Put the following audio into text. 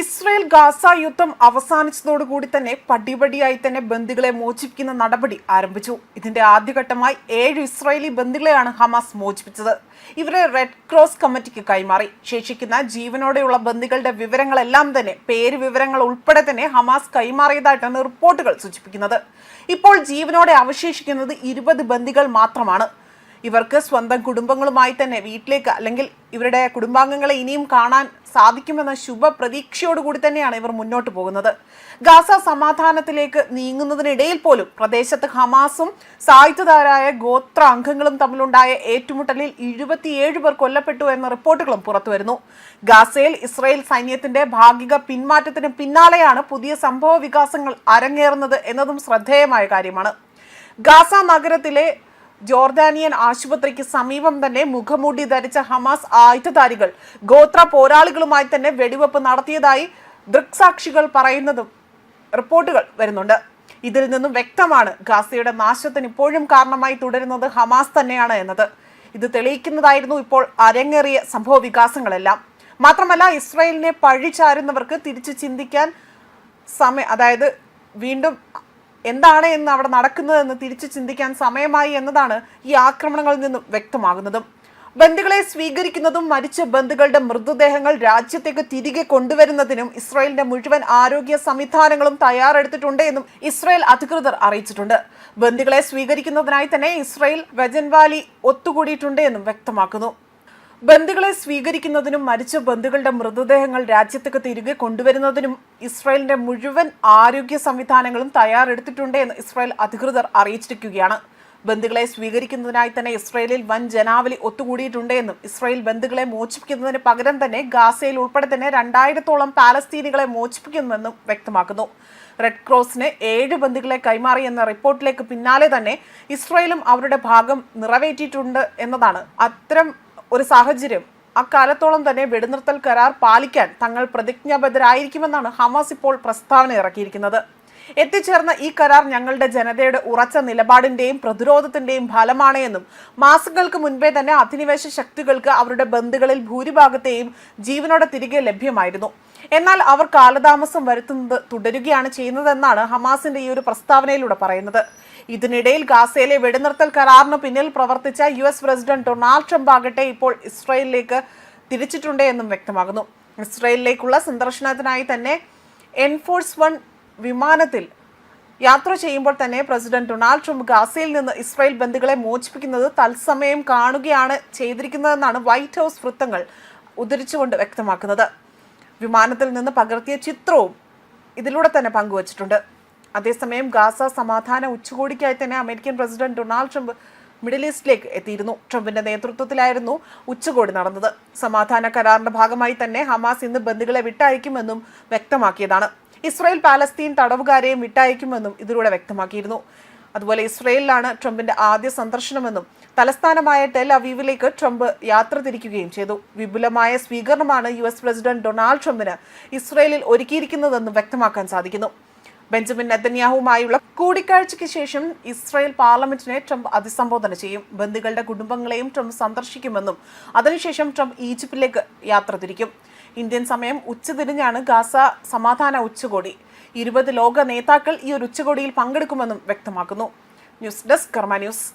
Israel Gaza യുദ്ധം അവസാനിച്ചതോടുകൂടി തന്നെ പടിപടിയായി തന്നെ ബന്ദികളെ മോചിപ്പിക്കുന്ന നടപടി ആരംഭിച്ചു. ഇതിന്റെ ആദ്യഘട്ടമായി ഏഴ് ഇസ്രായേലി ബന്ദികളെയാണ് ഹമാസ് മോചിപ്പിച്ചത്. ഇവരെ റെഡ് ക്രോസ് കമ്മിറ്റിക്ക് കൈമാറി. ശേഷിക്കുന്ന ജീവനോടെയുള്ള ബന്ദികളുടെ വിവരങ്ങളെല്ലാം തന്നെ പേര് വിവരങ്ങൾ ഉൾപ്പെടെ തന്നെ ഹമാസ് കൈമാറിയതായിട്ടാണ് റിപ്പോർട്ടുകൾ സൂചിപ്പിക്കുന്നത്. ഇപ്പോൾ ജീവനോടെ അവശേഷിക്കുന്നത് ഇരുപത് ബന്ദികൾ മാത്രമാണ്. ഇവർക്ക് സ്വന്തം കുടുംബങ്ങളുമായി തന്നെ വീട്ടിലേക്ക് അല്ലെങ്കിൽ ഇവരുടെ കുടുംബാംഗങ്ങളെ ഇനിയും കാണാൻ സാധിക്കുമെന്ന ശുഭ പ്രതീക്ഷയോടുകൂടി തന്നെയാണ് ഇവർ മുന്നോട്ട് പോകുന്നത്. ഗാസ സമാധാനത്തിലേക്ക് നീങ്ങുന്നതിനിടയിൽ പോലും പ്രദേശത്ത് ഹമാസും സായുധതാരായ ഗോത്ര അംഗങ്ങളും തമ്മിലുണ്ടായ ഏറ്റുമുട്ടലിൽ ഇരുപത്തിയേഴ് പേർ കൊല്ലപ്പെട്ടു എന്ന റിപ്പോർട്ടുകളും പുറത്തുവരുന്നു. ഗാസയിൽ ഇസ്രായേൽ സൈന്യത്തിന്റെ ഭാഗിക പിന്മാറ്റത്തിന് പിന്നാലെയാണ് പുതിയ സംഭവ വികാസങ്ങൾ അരങ്ങേറുന്നത് എന്നതും ശ്രദ്ധേയമായ കാര്യമാണ്. ഗാസ നഗരത്തിലെ ജോർദാനിയൻ ആശുപത്രിക്ക് സമീപം തന്നെ മുഖമൂടി ധരിച്ച ഹമാസ് ആയുധധാരികൾ ഗോത്ര പോരാളികളുമായി തന്നെ വെടിവെപ്പ് നടത്തിയതായി ദൃക്സാക്ഷികൾ പറയുന്നതും റിപ്പോർട്ടുകൾ വരുന്നുണ്ട്. ഇതിൽ നിന്നും വ്യക്തമാണ് ഗാസയുടെ നാശത്തിന് ഇപ്പോഴും കാരണമായി തുടരുന്നത് ഹമാസ് തന്നെയാണ് എന്നത്. ഇത് തെളിയിക്കുന്നതായിരുന്നു ഇപ്പോൾ അരങ്ങേറിയ സംഭവ വികാസങ്ങളെല്ലാം. മാത്രമല്ല ഇസ്രായേലിനെ പഴിചാരുന്നവർക്ക് തിരിച്ചു ചിന്തിക്കാൻ സമയം അതായത് വീണ്ടും എന്താണ് എന്ന് അവിടെ നടക്കുന്നതെന്ന് തിരിച്ചു ചിന്തിക്കാൻ സമയമായി എന്നതാണ് ഈ ആക്രമണങ്ങളിൽ നിന്നും വ്യക്തമാകുന്നതും. ബന്ധുക്കളെ സ്വീകരിക്കുന്നതും മരിച്ച ബന്ധുക്കളുടെ മൃതദേഹങ്ങൾ രാജ്യത്തേക്ക് തിരികെ കൊണ്ടുവരുന്നതിനും ഇസ്രായേലിന്റെ മുഴുവൻ ആരോഗ്യ സംവിധാനങ്ങളും തയ്യാറെടുത്തിട്ടുണ്ട് എന്നും ഇസ്രായേൽ അധികൃതർ അറിയിച്ചിട്ടുണ്ട്. ബന്ധുക്കളെ സ്വീകരിക്കുന്നതിനായി തന്നെ ഇസ്രായേൽ വെജൻവാലി ഒത്തുകൂടിയിട്ടുണ്ട് എന്നും വ്യക്തമാക്കുന്നു. ബന്ധുക്കളെ സ്വീകരിക്കുന്നതിനും മരിച്ച ബന്ധുക്കളുടെ മൃതദേഹങ്ങൾ രാജ്യത്തേക്ക് തിരികെ കൊണ്ടുവരുന്നതിനും ഇസ്രായേലിന്റെ മുഴുവൻ ആരോഗ്യ സംവിധാനങ്ങളും തയ്യാറെടുത്തിട്ടുണ്ട് എന്ന് ഇസ്രായേൽ അധികൃതർ അറിയിച്ചിരിക്കുകയാണ്. ബന്ധുക്കളെ സ്വീകരിക്കുന്നതിനായി തന്നെ ഇസ്രായേലിൽ വൻ ജനാവലി ഒത്തുകൂടിയിട്ടുണ്ട് എന്നും ഇസ്രായേൽ ബന്ധുക്കളെ മോചിപ്പിക്കുന്നതിന് പകരം തന്നെ ഗാസയിൽ ഉൾപ്പെടെ തന്നെ രണ്ടായിരത്തോളം പാലസ്തീനികളെ മോചിപ്പിക്കുമെന്നും വ്യക്തമാക്കുന്നു. റെഡ് ക്രോസിന് ഏഴ് ബന്ധുക്കളെ കൈമാറി എന്ന റിപ്പോർട്ടിലേക്ക് പിന്നാലെ തന്നെ ഇസ്രായേലും അവരുടെ ഭാഗം നിറവേറ്റിയിട്ടുണ്ട് എന്നതാണ്. അത്തരം ഒരു സാഹചര്യം. അക്കാലത്തോളം തന്നെ വെടിനിർത്തൽ കരാർ പാലിക്കാൻ തങ്ങൾ പ്രതിജ്ഞാബദ്ധരായിരിക്കുമെന്നാണ് ഹമാസ് ഇപ്പോൾ പ്രസ്താവന ഇറക്കിയിരിക്കുന്നത്. എത്തിച്ചേർന്ന ഈ കരാർ ഞങ്ങളുടെ ജനതയുടെ ഉറച്ച നിലപാടിന്റെയും പ്രതിരോധത്തിന്റെയും ഫലമാണ് എന്നും മാസങ്ങൾക്ക് മുൻപേ തന്നെ അധിനിവേശ ശക്തികൾക്ക് അവരുടെ ബന്ധുക്കളിൽ ഭൂരിഭാഗത്തെയും ജീവനോടെ തിരികെ ലഭ്യമായിരുന്നു. എന്നാൽ അവർ കാലതാമസം വരുത്തുന്നത് തുടരുകയാണ് ചെയ്യുന്നതെന്നാണ് ഹമാസിന്റെ ഈ ഒരു പ്രസ്താവനയിലൂടെ പറയുന്നത്. ഇതിനിടയിൽ ഗാസയിലെ വെടിനിർത്തൽ കരാറിന് പിന്നിൽ പ്രവർത്തിച്ച U S president Donald Trump ആകട്ടെ ഇപ്പോൾ ഇസ്രായേലിലേക്ക് തിരിച്ചിട്ടുണ്ട് എന്നും വ്യക്തമാകുന്നു. ഇസ്രായേലിലേക്കുള്ള സന്ദർശനത്തിനായി തന്നെ എൻഫോഴ്സ് വൺ വിമാനത്തിൽ യാത്ര ചെയ്യുമ്പോൾ തന്നെ പ്രസിഡന്റ് ഡൊണാൾഡ് ട്രംപ് ഗാസയിൽ നിന്ന് ഇസ്രായേൽ ബന്ധുക്കളെ മോചിപ്പിക്കുന്നത് തത്സമയം കാണുകയാണ് ചെയ്തിരിക്കുന്നതെന്നാണ് വൈറ്റ് ഹൗസ് വൃത്തങ്ങൾ ഉദ്ധരിച്ചുകൊണ്ട് വ്യക്തമാക്കുന്നത്. വിമാനത്തിൽ നിന്ന് പകർത്തിയ ചിത്രവും ഇതിലൂടെ തന്നെ പങ്കുവച്ചിട്ടുണ്ട്. അതേസമയം ഗാസ സമാധാന ഉച്ചകോടിക്കായി തന്നെ American president Donald Trump middle ഈസ്റ്റിലേക്ക് എത്തിയിരുന്നു. ട്രംപിന്റെ നേതൃത്വത്തിലായിരുന്നു ഉച്ചകോടി നടന്നത്. സമാധാന കരാറിന്റെ ഭാഗമായി തന്നെ ഹമാസ് ഇന്ന് ബന്ദികളെ വിട്ടയക്കുമെന്നും വ്യക്തമാക്കിയതാണ്. ഇസ്രായേൽ പാലസ്തീൻ തടവുകാരെയും വിട്ടയക്കുമെന്നും ഇതിലൂടെ വ്യക്തമാക്കിയിരുന്നു. അതുപോലെ ഇസ്രയേലിലാണ് ട്രംപിന്റെ ആദ്യ സന്ദർശനമെന്നും തലസ്ഥാനമായ ടെൽ അവീവിലേക്ക് ട്രംപ് യാത്ര തിരിക്കുകയും ചെയ്തു. വിപുലമായ സ്വീകരണമാണ് യു എസ് പ്രസിഡന്റ് ഡൊണാൾഡ് ട്രംപിന് ഇസ്രയേലിൽ ഒരുക്കിയിരിക്കുന്നതെന്നും വ്യക്തമാക്കാൻ സാധിക്കുന്നു. ബെഞ്ചമിൻ നെതന്യാഹുവുമായുള്ള കൂടിക്കാഴ്ചയ്ക്ക് ശേഷം ഇസ്രായേൽ പാർലമെന്റിനെ ട്രംപ് അഭിസംബോധന ചെയ്യും. ബന്ധുക്കളുടെ കുടുംബങ്ങളെയും ട്രംപ് സന്ദർശിക്കുമെന്നും അതിനുശേഷം ട്രംപ് ഈജിപ്തിലേക്ക് യാത്ര തിരിക്കും. ഇന്ത്യൻ സമയം ഉച്ചതിരിഞ്ഞാണ് ഗാസ സമാധാന ഉച്ചകോടി. ഇരുപത് ലോക നേതാക്കൾ ഈ ഒരു ഉച്ചകോടിയിൽ പങ്കെടുക്കുമെന്നും വ്യക്തമാക്കുന്നു. News desk Karma news.